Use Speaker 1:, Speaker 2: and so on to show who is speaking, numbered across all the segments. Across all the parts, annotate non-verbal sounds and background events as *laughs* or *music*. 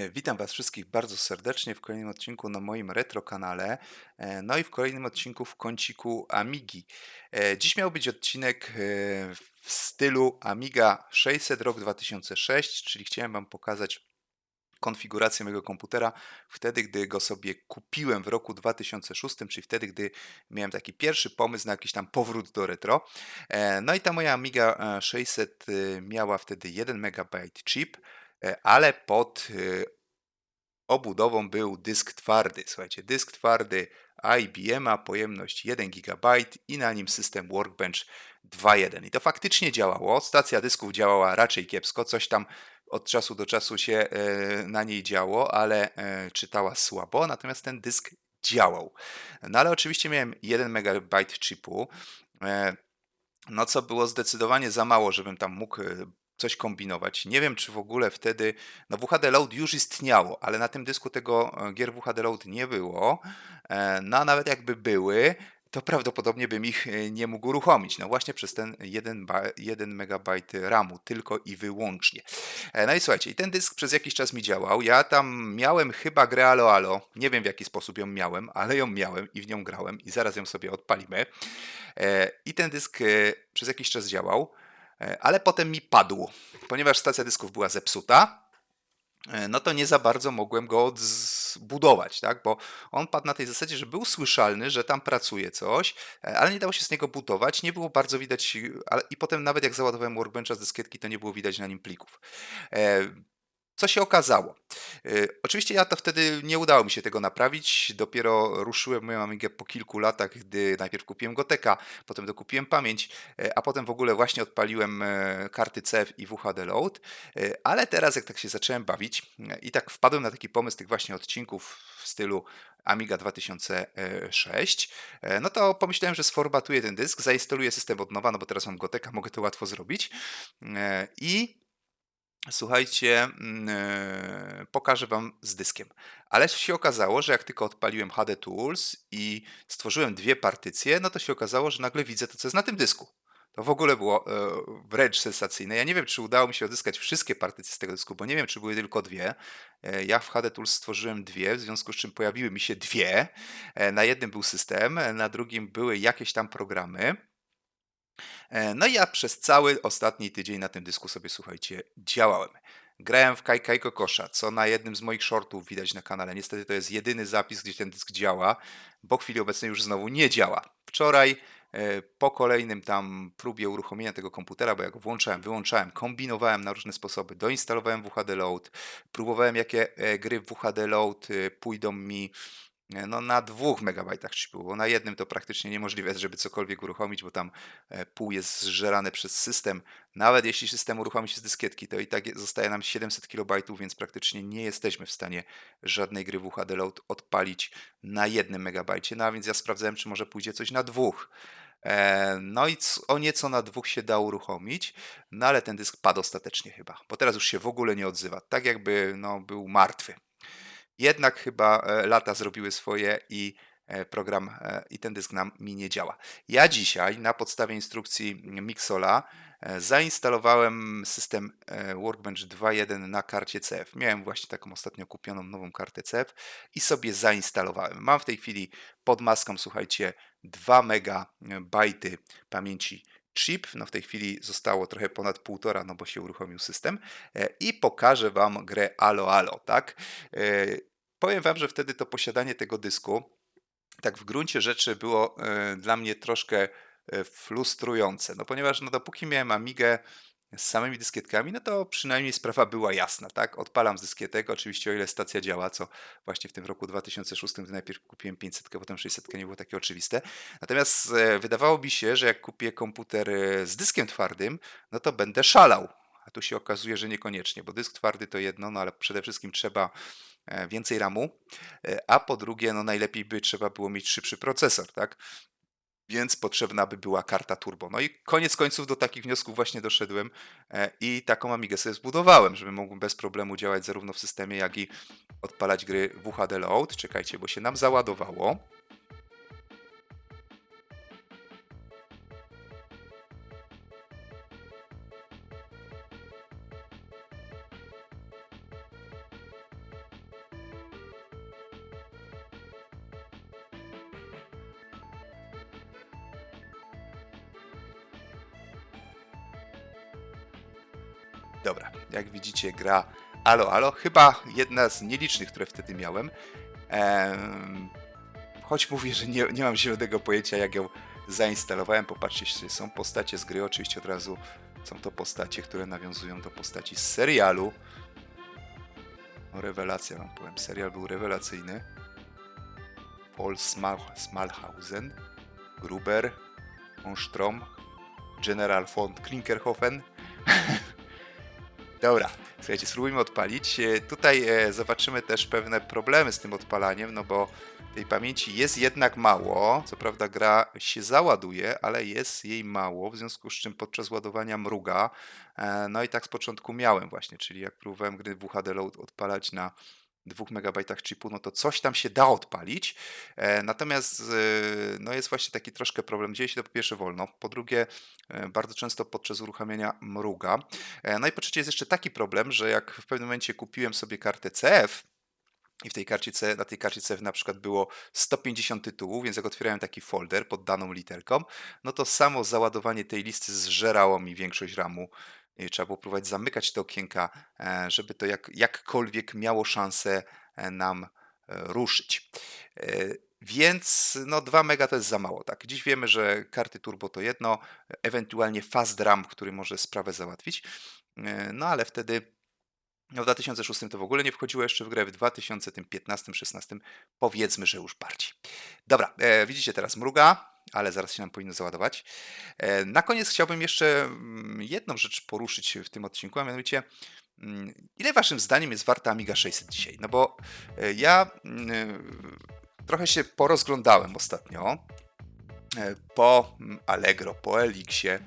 Speaker 1: E, Witam Was wszystkich bardzo serdecznie w kolejnym odcinku na moim retro kanale, e, no i w kolejnym odcinku w kąciku Amigi. E, Dziś miał być odcinek w stylu Amiga 600 rok 2006, czyli chciałem Wam pokazać konfigurację mojego komputera wtedy, gdy go sobie kupiłem w roku 2006, czyli wtedy, gdy miałem taki pierwszy pomysł na jakiś tam powrót do retro. No i ta moja Amiga e, 600 e, miała wtedy 1 MB chip, ale pod e, obudową był dysk twardy. Słuchajcie, dysk twardy IBM-a, pojemność 1 GB i na nim system Workbench 2.1. I to faktycznie działało. Stacja dysków działała raczej kiepsko, coś tam od czasu do czasu się e, na niej działo, ale e, czytała słabo, natomiast ten dysk działał. No ale oczywiście miałem 1 MB chipu, e, no co było zdecydowanie za mało, żebym tam mógł e, coś kombinować. Nie wiem, czy w ogóle wtedy, no WHD Load już istniało, ale na tym dysku tego e, gier WHD Load nie było. E, No a nawet jakby były, to prawdopodobnie bym ich e, nie mógł uruchomić. No właśnie przez ten 1, ba- 1 MB RAMu, tylko i wyłącznie. No i słuchajcie, i ten dysk przez jakiś czas mi działał. Ja tam miałem chyba grę Alo Alo. Nie wiem w jaki sposób ją miałem, ale ją miałem i w nią grałem i zaraz ją sobie odpalimy. I ten dysk przez jakiś czas działał, ale potem mi padł, ponieważ stacja dysków była zepsuta. e, No to nie za bardzo mogłem go zbudować, tak? Bo on padł na tej zasadzie, że był słyszalny, że tam pracuje coś, e, ale nie dało się z niego budować. Nie było bardzo widać, e, i potem nawet jak załadowałem Workbencha z dyskietki, to nie było widać na nim plików. Co się okazało? E, Oczywiście ja to wtedy nie udało mi się tego naprawić. Dopiero ruszyłem moją Amigę po kilku latach, gdy najpierw kupiłem Goteka, potem dokupiłem pamięć, e, a potem w ogóle właśnie odpaliłem e, karty CEF i WHD Load. E, Ale teraz jak tak się zacząłem bawić i tak wpadłem na taki pomysł tych właśnie odcinków w stylu Amiga 2006, e, no to pomyślałem, że sformatuję ten dysk, zainstaluję system od nowa, no bo teraz mam Goteka, mogę to łatwo zrobić i Słuchajcie, e, pokażę Wam z dyskiem. Ale się okazało, że jak tylko odpaliłem HD Tools i stworzyłem dwie partycje, no to się okazało, że nagle widzę to, co jest na tym dysku. To w ogóle było e, wręcz sensacyjne. Ja nie wiem, czy udało mi się odzyskać wszystkie partycje z tego dysku, bo nie wiem, czy były tylko dwie. E, Ja w HD Tools stworzyłem dwie, w związku z czym pojawiły mi się dwie. Na jednym był system, na drugim były jakieś tam programy. E, No i ja przez cały ostatni tydzień na tym dysku sobie, słuchajcie, działałem. Grałem w Kai Kai Kokosza, co na jednym z moich shortów widać na kanale. Niestety to jest jedyny zapis, gdzie ten dysk działa, bo w chwili obecnej już znowu nie działa. Wczoraj e, po kolejnym tam próbie uruchomienia tego komputera, bo jak go włączałem, wyłączałem, kombinowałem na różne sposoby, doinstalowałem WHD Load, próbowałem jakie e, gry w WHD Load pójdą mi no, na dwóch megabajtach chipu, bo na jednym to praktycznie niemożliwe żeby cokolwiek uruchomić, bo tam e, pół jest zżerane przez system. Nawet jeśli system uruchomi się z dyskietki, to i tak je- zostaje nam 700 KB, więc praktycznie nie jesteśmy w stanie żadnej gry WHD Load odpalić na jednym megabajcie. No a więc ja sprawdzałem, czy może pójdzie coś na dwóch. E, No i o nieco na dwóch się da uruchomić, no ale ten dysk padł ostatecznie chyba, bo teraz już się w ogóle nie odzywa, tak jakby no, był martwy. Jednak chyba e, lata zrobiły swoje i e, program e, i ten dysk nam mi nie działa. Ja dzisiaj na podstawie instrukcji Mixola zainstalowałem system Workbench 2.1 na karcie CF. Miałem właśnie taką ostatnio kupioną nową kartę CF i sobie zainstalowałem. Mam w tej chwili pod maską, słuchajcie, 2 megabajty pamięci chip. No w tej chwili zostało trochę ponad półtora, no bo się uruchomił system. I pokażę Wam grę Alo Alo, tak? Powiem Wam, że wtedy to posiadanie tego dysku, tak w gruncie rzeczy było e, dla mnie troszkę e, frustrujące, no ponieważ no dopóki miałem Amigę z samymi dyskietkami, no to przynajmniej sprawa była jasna, tak? Odpalam z dyskietek, oczywiście o ile stacja działa, co właśnie w tym roku 2006, gdy najpierw kupiłem 500, potem 600 nie było takie oczywiste. Natomiast e, wydawało mi się, że jak kupię komputer z dyskiem twardym, no to będę szalał. A tu się okazuje, że niekoniecznie, bo dysk twardy to jedno, no ale przede wszystkim trzeba więcej RAMu, e, a po drugie, no najlepiej by trzeba było mieć szybszy procesor, tak? Więc potrzebna by była karta turbo. No i koniec końców do takich wniosków właśnie doszedłem e, i taką Amigę sobie zbudowałem, żeby mógł bez problemu działać zarówno w systemie, jak i odpalać gry WHD Load. Czekajcie, bo się nam załadowało. Gra Alo Alo. Chyba jedna z nielicznych, które wtedy miałem. Em, choć mówię, że nie, nie mam zielonego pojęcia, jak ją zainstalowałem. Popatrzcie, są postacie z gry. Oczywiście od razu są to postacie, które nawiązują do postaci z serialu. No, rewelacja, wam powiem. Serial był rewelacyjny. Paul Smal Smalhausen, Gruber, Monstrom, General von Klinkerhofen. *laughs* Dobra, słuchajcie, spróbujmy odpalić. E, Tutaj e, zobaczymy też pewne problemy z tym odpalaniem, no bo tej pamięci jest jednak mało. Co prawda gra się załaduje, ale jest jej mało, w związku z czym podczas ładowania mruga. E, No i tak z początku miałem właśnie, czyli jak próbowałem gry WHD Load odpalać na 2 MB chipu, no to coś tam się da odpalić. E, Natomiast e, no jest właśnie taki troszkę problem. Dzieje się to po pierwsze wolno, po drugie e, bardzo często podczas uruchamiania mruga. No i po trzecie jest jeszcze taki problem, że jak w pewnym momencie kupiłem sobie kartę CF, i w tej karcie C, na tej karcie CF na przykład było 150 tytułów, więc jak otwierałem taki folder pod daną literką, no to samo załadowanie tej listy zżerało mi większość RAMu. I Trzeba było próbować zamykać te okienka, e, żeby to jak, jakkolwiek miało szansę e, nam e, ruszyć. Więc no 2 mega to jest za mało, tak. Dziś wiemy, że karty turbo to jedno, ewentualnie fast RAM, który może sprawę załatwić. No ale wtedy no w 2006 to w ogóle nie wchodziło jeszcze w grę, w 2015-16 powiedzmy, że już bardziej. Dobra, e, widzicie teraz mruga, ale zaraz się nam powinno załadować. E, na koniec chciałbym jeszcze mm, jedną rzecz poruszyć w tym odcinku, a mianowicie mm, ile waszym zdaniem jest warta Amiga 600 dzisiaj? No bo e, ja mm, trochę się porozglądałem ostatnio e, po Allegro, po Elixie,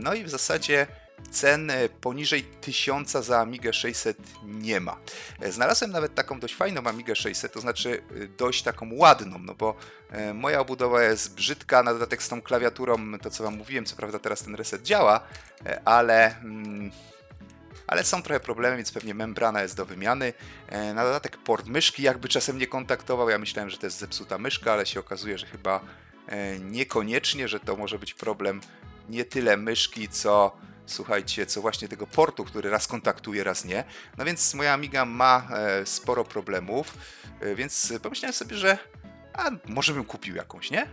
Speaker 1: no i w zasadzie cen poniżej 1000 za Amigę 600 nie ma. E, Znalazłem nawet taką dość fajną Amigę 600, to znaczy e, dość taką ładną, no bo e, moja obudowa jest brzydka, na dodatek z tą klawiaturą, to co wam mówiłem, co prawda teraz ten reset działa, ale... mm, ale są trochę problemy, więc pewnie membrana jest do wymiany. Na dodatek port myszki jakby czasem nie kontaktował. Ja myślałem, że to jest zepsuta myszka, ale się okazuje, że chyba niekoniecznie, że to może być problem nie tyle myszki, co słuchajcie, co właśnie tego portu, który raz kontaktuje, raz nie. No więc moja Amiga ma e, sporo problemów, e, więc pomyślałem sobie, że a może bym kupił jakąś, nie? E,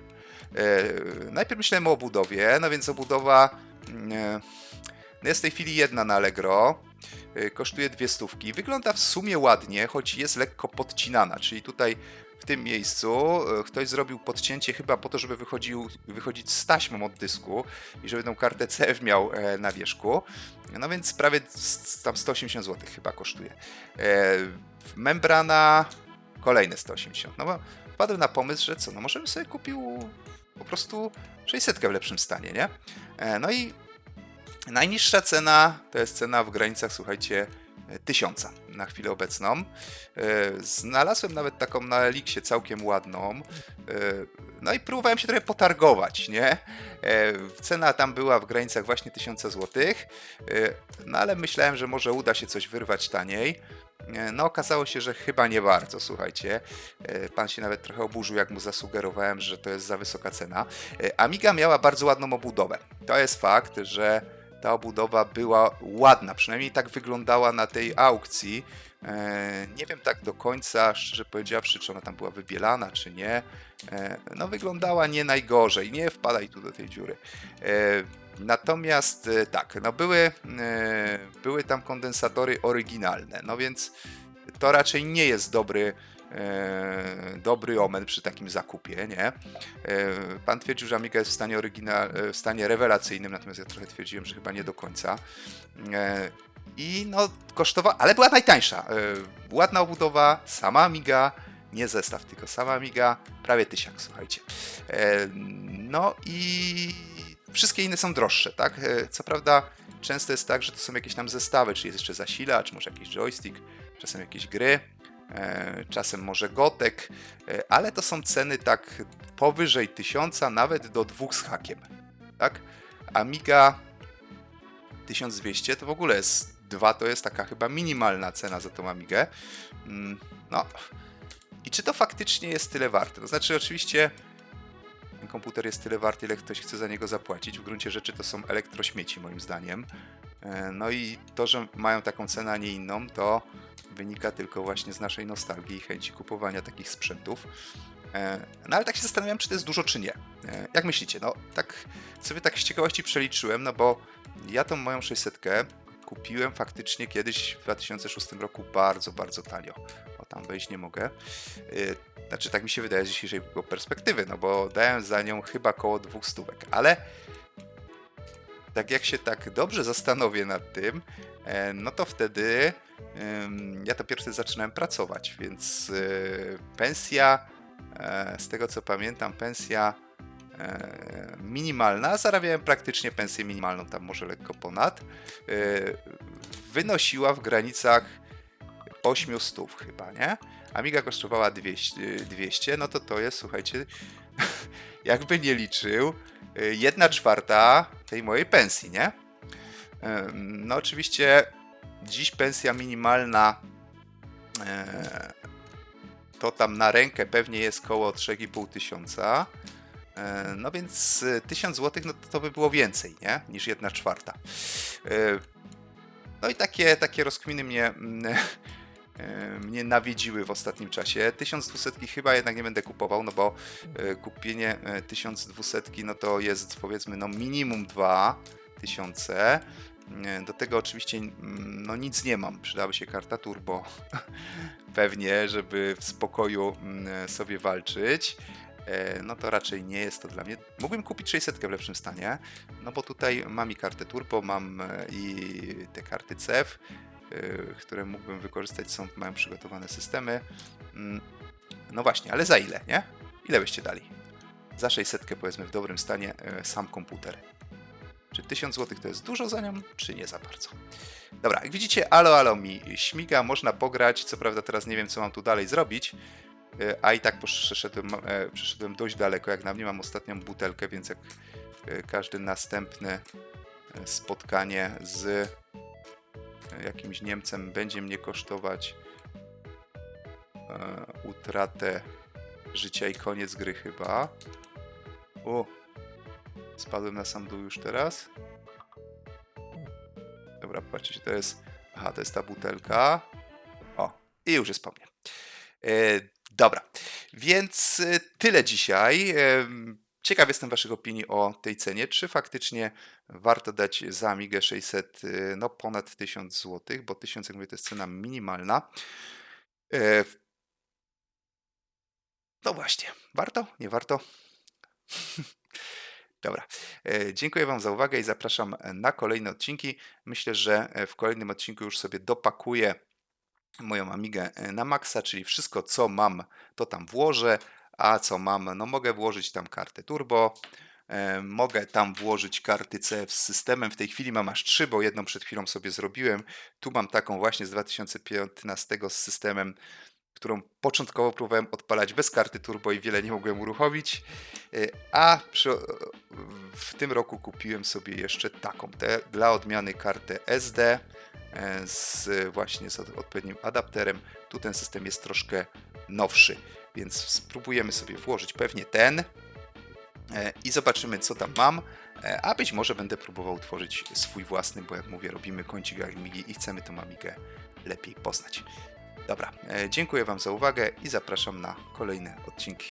Speaker 1: najpierw myślałem o obudowie, no więc obudowa mm, no jest w tej chwili jedna na Allegro, kosztuje dwie stówki. Wygląda w sumie ładnie, choć jest lekko podcinana, czyli tutaj w tym miejscu e, ktoś zrobił podcięcie chyba po to, żeby wychodził, wychodzić z taśmą od dysku i żeby tą kartę CF miał e, na wierzchu. No więc prawie tam 180 zł chyba kosztuje. E, Membrana kolejne 180. No bo wpadłem na pomysł, że co, no może bym sobie kupił po prostu 600 w lepszym stanie, nie? No i najniższa cena to jest cena w granicach, słuchajcie, e, 1000 na chwilę obecną. E, Znalazłem nawet taką na Elixie całkiem ładną. E, No i próbowałem się trochę potargować, nie? E, Cena tam była w granicach właśnie 1000 zł. No ale myślałem, że może uda się coś wyrwać taniej. No okazało się, że chyba nie bardzo, słuchajcie. Pan się nawet trochę oburzył, jak mu zasugerowałem, że to jest za wysoka cena. Amiga miała bardzo ładną obudowę. To jest fakt, że ta obudowa była ładna, przynajmniej tak wyglądała na tej aukcji. E, Nie wiem tak do końca, szczerze powiedziawszy, czy ona tam była wybielana, czy nie. E, No wyglądała nie najgorzej, nie wpadaj tu do tej dziury. E, Natomiast tak, no były, były tam kondensatory oryginalne, no więc to raczej nie jest dobry, dobry omen przy takim zakupie, nie? E, Pan twierdził, że Amiga jest w stanie, oryginal, e, w stanie rewelacyjnym, natomiast ja trochę twierdziłem, że chyba nie do końca. E, I no, kosztowała, ale była najtańsza. E, Ładna obudowa, sama Amiga, nie zestaw, tylko sama Amiga, prawie tysiak, słuchajcie. E, No i wszystkie inne są droższe, tak? E, Co prawda, często jest tak, że to są jakieś tam zestawy, czy jest jeszcze zasilacz, może jakiś joystick, czasem jakieś gry, e, czasem może gotek, e, ale to są ceny tak powyżej 1000, nawet do dwóch z hakiem, tak? Amiga 1200 to w ogóle jest 2, to jest taka chyba minimalna cena za tą Amigę. Mm, No i czy to faktycznie jest tyle warte? To znaczy oczywiście ten komputer jest tyle wart, ile ktoś chce za niego zapłacić. W gruncie rzeczy to są elektrośmieci moim zdaniem. E, No i to, że mają taką cenę, a nie inną, to wynika tylko właśnie z naszej nostalgii i chęci kupowania takich sprzętów. E, No ale tak się zastanawiam, czy to jest dużo, czy nie. E, Jak myślicie? No tak sobie tak z ciekawości przeliczyłem, no bo ja tą moją 600 kupiłem faktycznie kiedyś w 2006 roku bardzo, bardzo tanio. O tam wejść nie mogę. Yy, Znaczy tak mi się wydaje z dzisiejszej perspektywy, no bo dałem za nią chyba koło dwóch stówek, ale tak jak się tak dobrze zastanowię nad tym, e, no to wtedy ja dopiero wtedy zaczynałem pracować, więc y, pensja, e, z tego co pamiętam, pensja e, minimalna, zarabiałem praktycznie pensję minimalną, tam może lekko ponad, e, wynosiła w granicach 800 chyba, nie? Amiga kosztowała 200, 200 no to to jest, słuchajcie, *laughs* jakby nie liczył, y, jedna czwarta tej mojej pensji, nie? No oczywiście dziś pensja minimalna e, to tam na rękę pewnie jest koło 3,5 tysiąca. E, No więc y, 1000 zł no to, by było więcej, nie? Niż jedna czwarta. E, No i takie, takie rozkminy mnie, mm, mnie nawiedziły w ostatnim czasie. 1200 chyba jednak nie będę kupował, no bo e, kupienie e, 1200 no to jest powiedzmy no minimum 2000. E, Do tego oczywiście mm, no nic nie mam. Przydałaby się karta turbo. *laughs* Pewnie, żeby w spokoju mm, sobie walczyć. E, No to raczej nie jest to dla mnie. Mógłbym kupić 600 w lepszym stanie, no bo tutaj mam i kartę turbo, mam e, i te karty CEF, e, które mógłbym wykorzystać, są, mają przygotowane systemy. Mm, No właśnie, ale za ile, nie? Ile byście dali? Za 600 powiedzmy w dobrym stanie e, sam komputer. Czy 1000 zł to jest dużo za nią, czy nie za bardzo? Dobra, jak widzicie, alo, alo mi śmiga, można pograć. Co prawda teraz nie wiem, co mam tu dalej zrobić, e, a i tak przeszedłem, przeszedłem dość daleko. Jak na mnie mam ostatnią butelkę, więc jak każde następne spotkanie z jakimś Niemcem będzie mnie kosztować e, utratę życia i koniec gry chyba. O, spadłem na sam dół już teraz. Dobra, patrzcie, to jest. Aha, to jest ta butelka. O, i już jest po mnie. E, dobra, więc e, tyle dzisiaj. E, Ciekaw jestem Waszych opinii o tej cenie. Czy faktycznie warto dać za Amigę 600 e, no ponad 1000 zł, bo 1000 jak mówię, to jest cena minimalna. E, No właśnie, warto? Nie warto? *laughs* Dobra. E, Dziękuję Wam za uwagę i zapraszam na kolejne odcinki. Myślę, że e, w kolejnym odcinku już sobie dopakuję moją Amigę na maksa, czyli wszystko co mam, to tam włożę, a co mam, no mogę włożyć tam kartę turbo, e, mogę tam włożyć karty CF z systemem. W tej chwili mam aż trzy, bo jedną przed chwilą sobie zrobiłem. Tu mam taką właśnie z 2015 z systemem, którą początkowo próbowałem odpalać bez karty turbo i wiele nie mogłem uruchomić. E, A przy, w tym roku kupiłem sobie jeszcze taką, te, dla odmiany kartę SD e, z właśnie z odpowiednim adapterem. Tu ten system jest troszkę nowszy, więc spróbujemy sobie włożyć pewnie ten e, i zobaczymy co tam mam. E, A być może będę próbował tworzyć swój własny, bo jak mówię, robimy kącik Amigi i chcemy tą Amigę lepiej poznać. Dobra, e, dziękuję Wam za uwagę i zapraszam na kolejne odcinki.